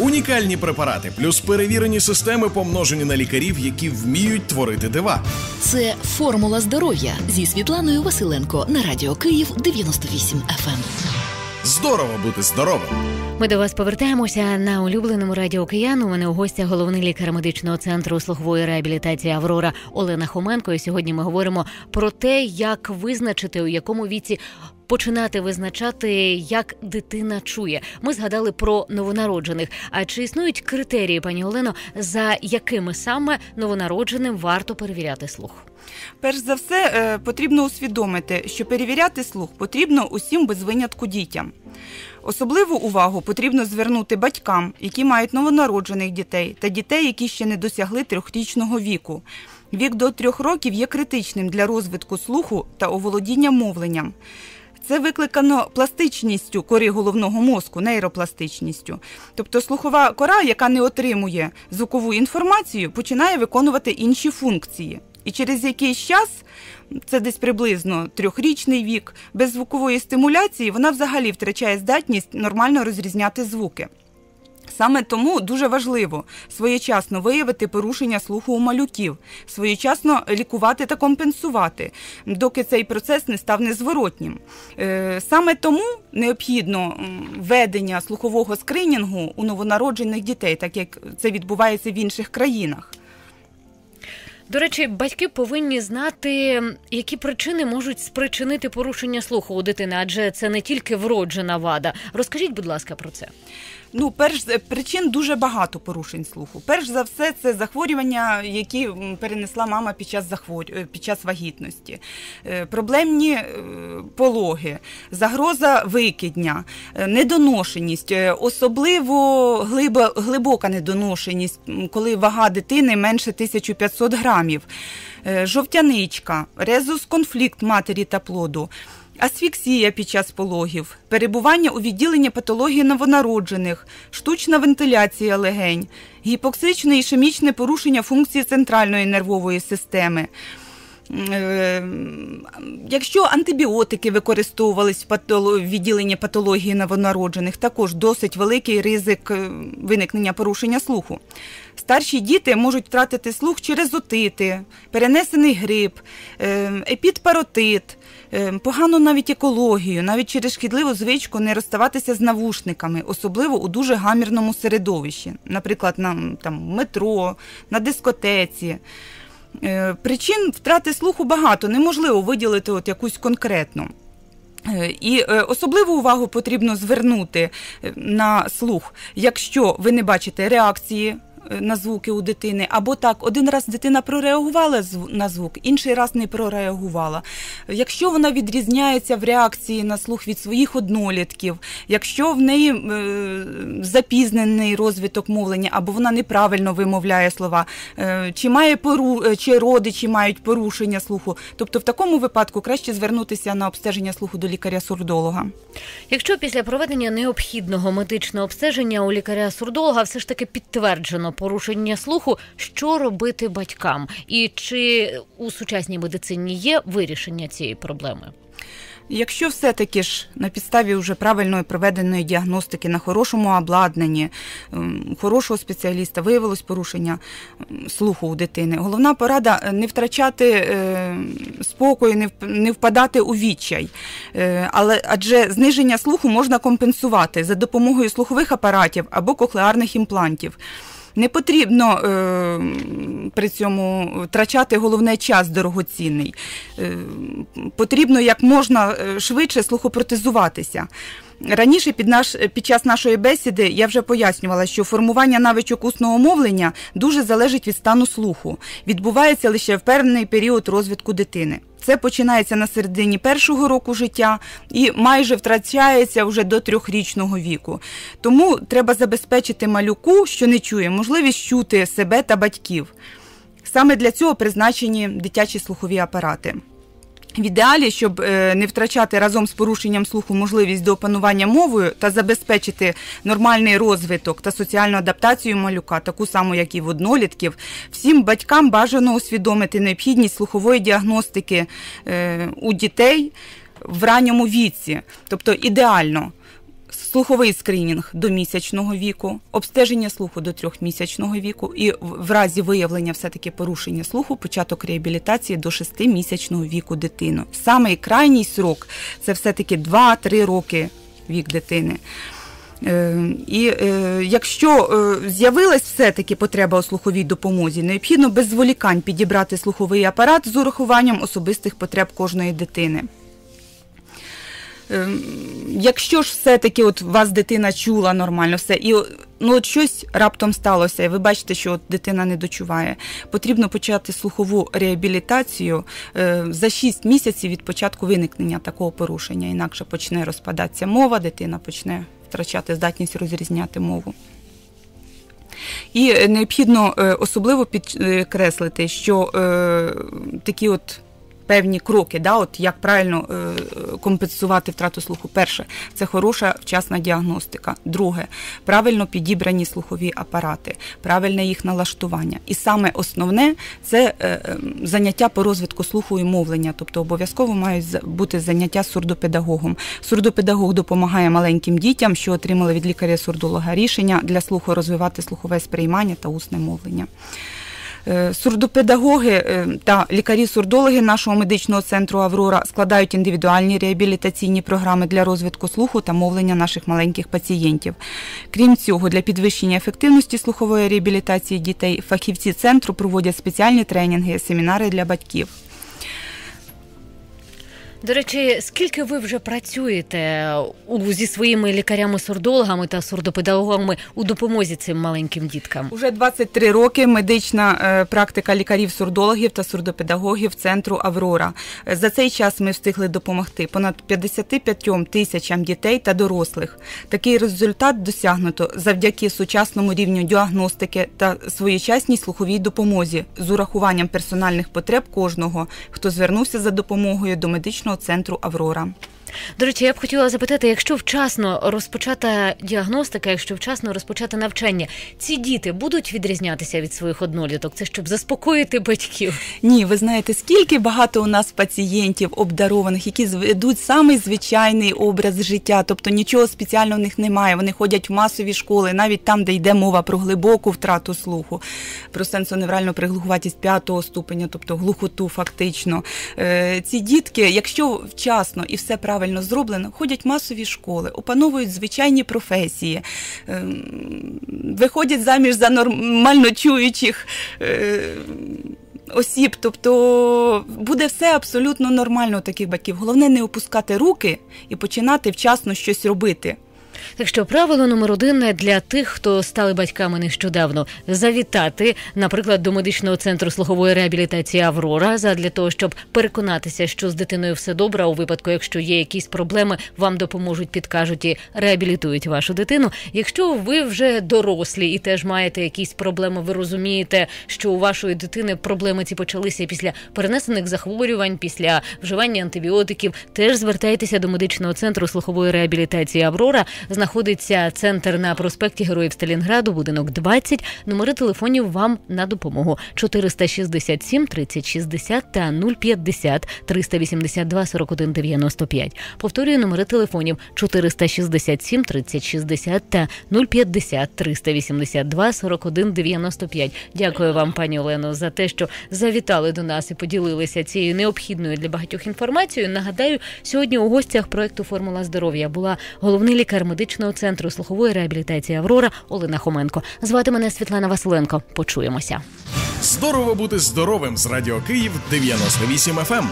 Унікальні препарати, плюс перевірені системи, помножені на лікарів, які вміють творити дива. Це формула здоров'я зі Світланою Василенко на радіо Київ 98 FM. Здорово бути здоровим. Ми до вас повертаємося на улюбленому радіо Киян. У мене у гостях головний лікар медичного центру слухової реабілітації Аврора Олена Хоменко. І сьогодні ми говоримо про те, як визначити у якому віці. Починати визначати, як дитина чує. Ми згадали про новонароджених. А чи існують критерії, пані Олено, за якими саме новонародженим варто перевіряти слух? Перш за все, е, потрібно усвідомити, що перевіряти слух потрібно усім без винятку дітям. Особливу увагу потрібно звернути батькам, які мають новонароджених дітей, та дітей, які ще не досягли трьохрічного віку. Вік до трьох років є критичним для розвитку слуху та оволодіння мовленням. Це викликано пластичністю кори головного мозку, нейропластичністю. Тобто слухова кора, яка не отримує звукову інформацію, починає виконувати інші функції. І через якийсь час, це десь приблизно трьохрічний вік, без звукової стимуляції вона взагалі втрачає здатність нормально розрізняти звуки. Саме тому дуже важливо своєчасно виявити порушення слуху у малюків, своєчасно лікувати та компенсувати, доки цей процес не став незворотнім. Е, саме тому необхідно ведення слухового скринінгу у новонароджених дітей, так як це відбувається в інших країнах. До речі, батьки повинні знати, які причини можуть спричинити порушення слуху у дитини, адже це не тільки вроджена вада. Розкажіть, будь ласка, про це. Ну, перш причин дуже багато порушень слуху. Перш за все, це захворювання, які перенесла мама під час захворю... Е, під час вагітності, е, проблемні е, пологи, загроза викидня, недоношеність, особливо глибо... глибока недоношеність, коли вага дитини менше 1500 грамів, жовтяничка, резус конфлікт матері та плоду асфіксія під час пологів, перебування у відділенні патології новонароджених, штучна вентиляція легень, гіпоксичне і ішемічне порушення функції центральної нервової системи. Е, якщо антибіотики використовувались в відділенні патології новонароджених, також досить великий ризик е, виникнення порушення слуху. Старші діти можуть втратити слух через отити, перенесений грип, е, епідпаротит, погано навіть екологію, навіть через шкідливу звичку не розставатися з навушниками, особливо у дуже гамірному середовищі, наприклад, на там, метро, на дискотеці. Е, причин втрати слуху багато, неможливо виділити от якусь конкретну. Е, і е, особливу увагу потрібно звернути на слух, якщо ви не бачите реакції на звуки у дитини, або так, один раз дитина прореагувала на звук, інший раз не прореагувала. Якщо вона відрізняється в реакції на слух від своїх однолітків, якщо в неї е, запізнений розвиток мовлення, або вона неправильно вимовляє слова, е, чи має пору, е, чи родичі мають порушення слуху, тобто в такому випадку краще звернутися на обстеження слуху до лікаря-сурдолога. Якщо після проведення необхідного медичного обстеження у лікаря-сурдолога все ж таки підтверджено порушення слуху, що робити батькам, і чи у сучасній медицині є вирішення цієї проблеми? Якщо все-таки ж на підставі вже правильної проведеної діагностики на хорошому обладнанні, ем, хорошого спеціаліста виявилось порушення слуху у дитини, головна порада не втрачати е, спокою, не впадати у відчай. Е, але адже зниження слуху можна компенсувати за допомогою слухових апаратів або кохлеарних імплантів. Не потрібно е, при цьому втрачати головне час дорогоцінний. Е, Потрібно як можна е, швидше слухопротезуватися. Раніше під наш під час нашої бесіди я вже пояснювала, що формування навичок усного мовлення дуже залежить від стану слуху, відбувається лише в певний період розвитку дитини. Це починається на середині першого року життя і майже втрачається вже до трьохрічного віку. Тому треба забезпечити малюку, що не чує, можливість чути себе та батьків. Саме для цього призначені дитячі слухові апарати. В ідеалі, щоб е, не втрачати разом з порушенням слуху можливість до опанування мовою та забезпечити нормальний розвиток та соціальну адаптацію малюка, таку саму, як і в однолітків, всім батькам бажано усвідомити необхідність слухової діагностики е, у дітей в ранньому віці, тобто ідеально слуховий скринінг до місячного віку, обстеження слуху до трьохмісячного віку, і в разі виявлення все-таки порушення слуху, початок реабілітації до шестимісячного віку дитину. Самий крайній срок це все-таки 2-3 роки вік дитини. Е, і е, якщо е, з'явилась все-таки потреба у слуховій допомозі, необхідно без зволікань підібрати слуховий апарат з урахуванням особистих потреб кожної дитини. Ем, якщо ж все-таки от вас дитина чула нормально все, і ну от щось раптом сталося, і ви бачите, що от дитина не дочуває, потрібно почати слухову реабілітацію е, за 6 місяців від початку виникнення такого порушення. Інакше почне розпадатися мова, дитина почне втрачати здатність розрізняти мову. І необхідно е, особливо підкреслити, що е, такі от певні кроки, да, от як правильно е, компенсувати втрату слуху. Перше, це хороша вчасна діагностика. Друге, правильно підібрані слухові апарати, правильне їх налаштування. І саме основне це е, ем, заняття по розвитку слуху і мовлення, тобто обов'язково мають бути заняття сурдопедагогом. Сурдопедагог допомагає маленьким дітям, що отримали від лікаря-сурдолога рішення для слуху розвивати слухове сприймання та усне мовлення. Е, сурдопедагоги е, та лікарі-сурдологи нашого медичного центру Аврора складають індивідуальні реабілітаційні програми для розвитку слуху та мовлення наших маленьких пацієнтів. Крім цього, для підвищення ефективності слухової реабілітації дітей фахівці центру проводять спеціальні тренінги, семінари для батьків. До речі, скільки ви вже працюєте зі своїми лікарями-сурдологами та сурдопедагогами у допомозі цим маленьким діткам? Уже 23 роки медична е, практика лікарів-сурдологів та сурдопедагогів центру Аврора. За цей час ми встигли допомогти понад 55 тисячам дітей та дорослих. Такий результат досягнуто завдяки сучасному рівню діагностики та своєчасній слуховій допомозі з урахуванням персональних потреб кожного, хто звернувся за допомогою до медичного медичного центру Аврора. До речі, я б хотіла запитати, якщо вчасно розпочата діагностика, якщо вчасно розпочати навчання, ці діти будуть відрізнятися від своїх одноліток? Це щоб заспокоїти батьків? Ні, ви знаєте, скільки багато у нас пацієнтів обдарованих, які ведуть самий звичайний образ життя, тобто нічого спеціального в них немає. Вони ходять в масові школи, навіть там, де йде мова про глибоку втрату слуху, про сенсоневральну приглухуватість п'ятого ступеня, тобто глухоту, фактично. Е, ці дітки, якщо вчасно і все правильно правильно зроблено, ходять масові школи, опановують звичайні професії, ем, виходять заміж за нормально чуючих. Е, осіб, тобто буде все абсолютно нормально у таких батьків. Головне не опускати руки і починати вчасно щось робити. Так що правило номер один для тих, хто стали батьками нещодавно, завітати, наприклад, до медичного центру слухової реабілітації Аврора, задля того, щоб переконатися, що з дитиною все добре. У випадку, якщо є якісь проблеми, вам допоможуть, підкажуть і реабілітують вашу дитину. Якщо ви вже дорослі і теж маєте якісь проблеми, ви розумієте, що у вашої дитини проблеми ці почалися після перенесених захворювань, після вживання антибіотиків, теж звертайтеся до медичного центру слухової реабілітації Аврора знаходиться центр на проспекті Героїв Сталінграду, будинок 20. Номери телефонів вам на допомогу 467 3060 та 050 382 41 95. Повторюю номери телефонів 467 3060 та 050 382 41 95. Дякую вам, пані Олено, за те, що завітали до нас і поділилися цією необхідною для багатьох інформацією. Нагадаю, сьогодні у гостях проекту Формула здоров'я була головний лікар медичного медичного центру слухової реабілітації Аврора Олена Хоменко. Звати мене Світлана Василенко. Почуємося. Здорово бути здоровим з радіо Київ 98 FM.